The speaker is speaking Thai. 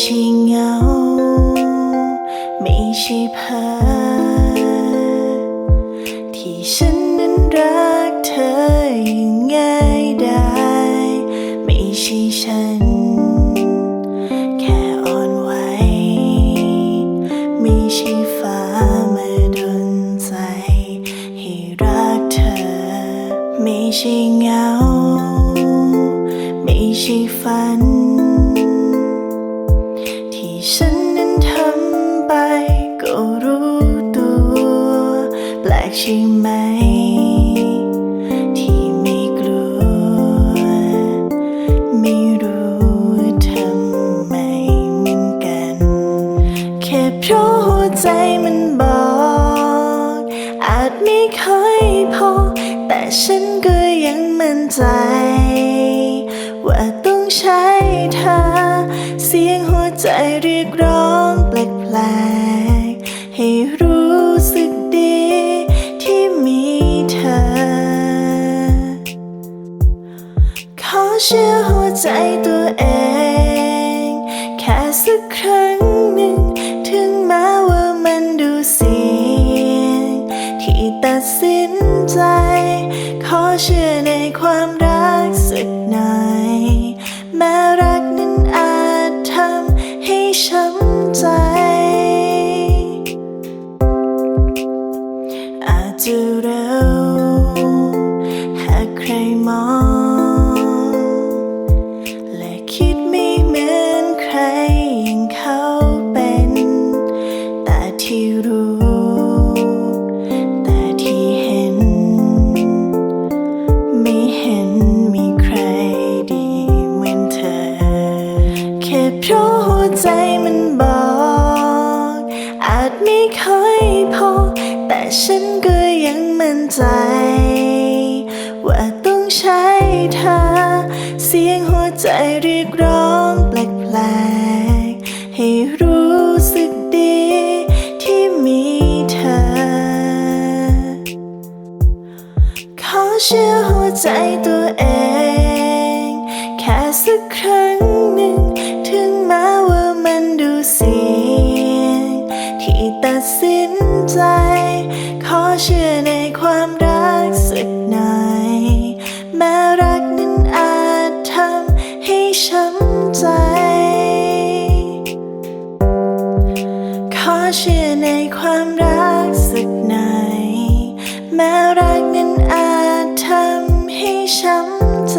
ใช่เงา ไม่ใช่เพ้อที่ฉันนั้นรักเธออย่างงได้ ไม่ใช่ฉัน แค่อ่อนไหว ไม่ใช่ฟ้ามาดนใจ ให้รักเธอ ไม่ใช่เงา ไม่ใช่ฝัน ฉันนั้นทำไปก็รู้ตัว แปลกใช่ไหม ที่ไม่กลัว ไม่รู้ทำไมเหมือนกัน แค่เพราะหัวใจมันบอก อาจไม่ค่อยพอ แต่ฉันก็ยังมั่นใจ ว่าต้องใช้เธอ เสียงหัวใจเรียกร้องแปลกๆ ให้รู้สึกดีที่มีเธอ ขอเชื่อหัวใจตัวเอง แค่สักครั้งหนึ่ง ถึงแม้ว่ามันดูเสี่ยง ที่ตัดสินใจ ขอเชื่อในความ ใจ อาจจะเร็ว หากใครมอง และคิดไม่เหมือนใครอย่างเขาเป็น แต่ที่รู้ แต่ที่เห็น ไม่เห็นมีใครดีเหมือนเธอ แค่เพราะหัวใจ ว่าต้องใช้เธอ เสียงหัวใจเรียกร้องแปลกๆ ให้รู้สึกดีที่มีเธอ ขอเชื่อหัวใจตัวเอง แค่สักครั้งหนึ่ง ถึงแม้ว่ามันดูเสี่ยง ที่ตัดสินใจ ขอเชื่อใน ใจ ขอเชื่อในความรักสักหน่อยแม้รักนั้นอาจทำให้ช้ำใจ